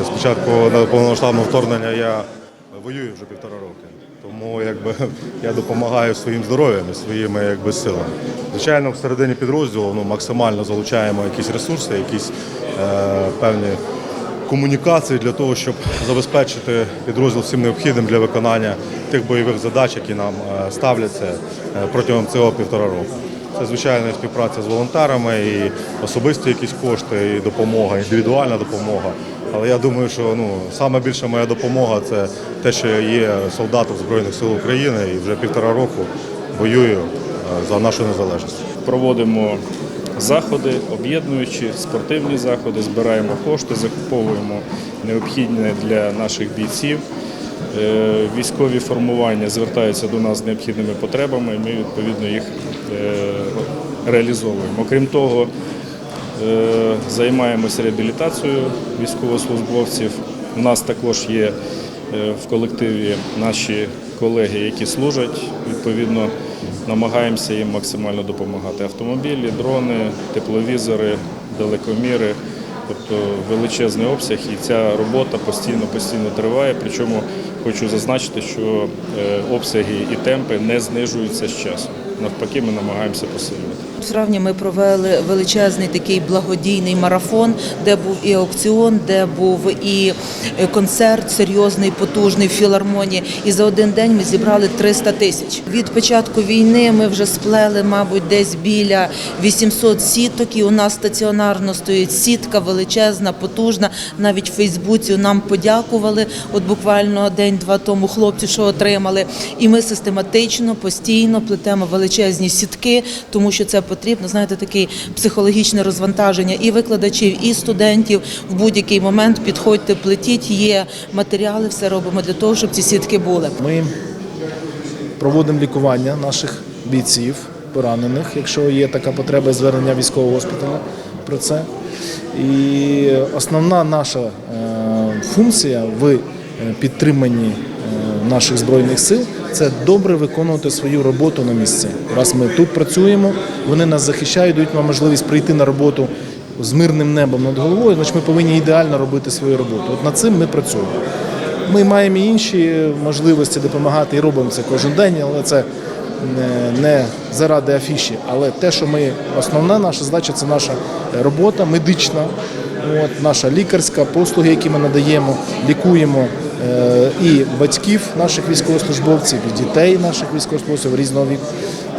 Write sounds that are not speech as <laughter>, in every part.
знаєте, спочатку на повномасштабного вторгнення я воюю вже півтора роки. Тому якби <laughs> я допомагаю своїм здоров'ям і своїми якби силами. Звичайно, всередині підрозділу ну, максимально залучаємо якісь ресурси, якісь е, певні комунікації для того, щоб забезпечити підрозділ всім необхідним для виконання тих бойових задач, які нам е, ставляться е, протягом цього півтора року. Це звичайно співпраця з волонтерами, і особисті якісь кошти, і допомога, індивідуальна допомога. Але я думаю, що ну саме більша моя допомога це те, що я є солдатом Збройних сил України і вже півтора року воюю е, за нашу незалежність. проводимо заходи, об'єднуючі спортивні заходи, збираємо кошти, закуповуємо необхідне для наших бійців. Е, Військові формування звертаються до нас з необхідними потребами, і ми відповідно їх е, реалізовуємо. Окрім того, займаємося реабілітацією військовослужбовців. У нас також є е, в колективі наші колеги, які служать. Відповідно, намагаємося їм максимально допомагати. Автомобілі, дрони, тепловізори, далекоміри. Тобто величезний обсяг, і ця робота постійно постійно триває. Причому хочу зазначити, що е, обсяги і темпи не знижуються з часом. Навпаки, ми намагаємося посилювати. В ми провели величезний такий благодійний марафон, де був і аукціон, де був і концерт серйозний, потужний в філармонії. І за один день ми зібрали 300 тисяч. Від початку війни ми вже сплели, мабуть, десь біля 800 сіток. І у нас стаціонарно стоїть сітка величезна, потужна. Навіть в Фейсбуці нам подякували. От буквально день-два тому хлопці, що отримали. І ми систематично, постійно плетемо величезні сітки, тому що це потрібно. Знаєте, таке психологічне розвантаження і викладачів, і студентів в будь-який момент підходьте, плетіть. Є матеріали, все робимо для того, щоб ці сітки були. Ми проводимо лікування наших бійців, поранених, якщо є така потреба звернення військового госпіталю про це. І основна наша е, функція в е, підтриманні наших збройних сил це добре виконувати свою роботу на місці. Раз ми тут працюємо, вони нас захищають, дають нам можливість прийти на роботу з мирним небом над головою, значить ми повинні ідеально робити свою роботу. От над цим ми працюємо. Ми маємо інші можливості допомагати і робимо це кожен день, але це не, не заради афіші. Але те, що ми основна наша задача, це наша робота медична, от, наша лікарська, послуги, які ми надаємо, лікуємо е, і батьків наших військовослужбовців, і дітей наших військовослужбовців різного віку,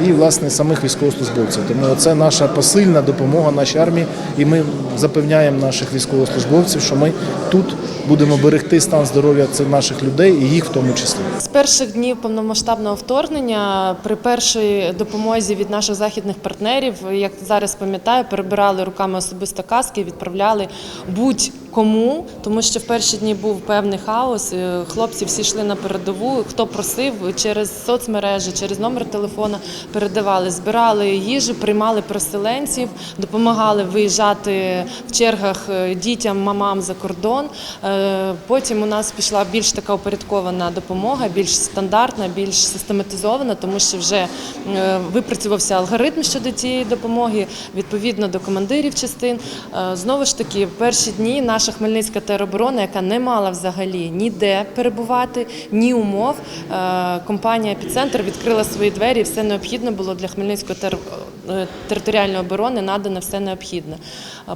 і власне самих військовослужбовців. Тому це наша посильна допомога нашій армії, і ми запевняємо наших військовослужбовців, що ми тут будемо берегти стан здоров'я цих наших людей і їх в тому числі. З перших днів повномасштабного вторгнення при першій допомозі від наших західних партнерів, як зараз пам'ятаю, перебирали руками особисто каски, відправляли будь-кому, тому що в перші дні був певний хаос. е, Хлопці всі йшли на передову. Хто просив через соцмережі, через номер телефона передавали, збирали їжу, приймали переселенців, допомагали виїжджати в чергах е, дітям, мамам за кордон. Е, Потім у нас пішла більш така упорядкована допомога, більш стандартна, більш систематизована, тому що вже е, випрацювався алгоритм щодо цієї допомоги, відповідно до командирів частин. Знову ж таки, в перші дні наша Хмельницька тероборона, яка не мала взагалі ніде перебувати, ні умов. Компанія «Епіцентр» відкрила свої двері, і все необхідне було для Хмельницької тер- е, територіальної оборони надано все необхідне.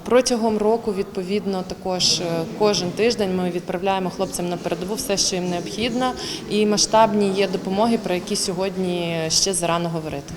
Протягом року, відповідно, також е, кожен тиждень ми відправляємо хлопцям на передову все, що їм необхідно, і масштабні є допомоги, про які сьогодні ще зарано говорити.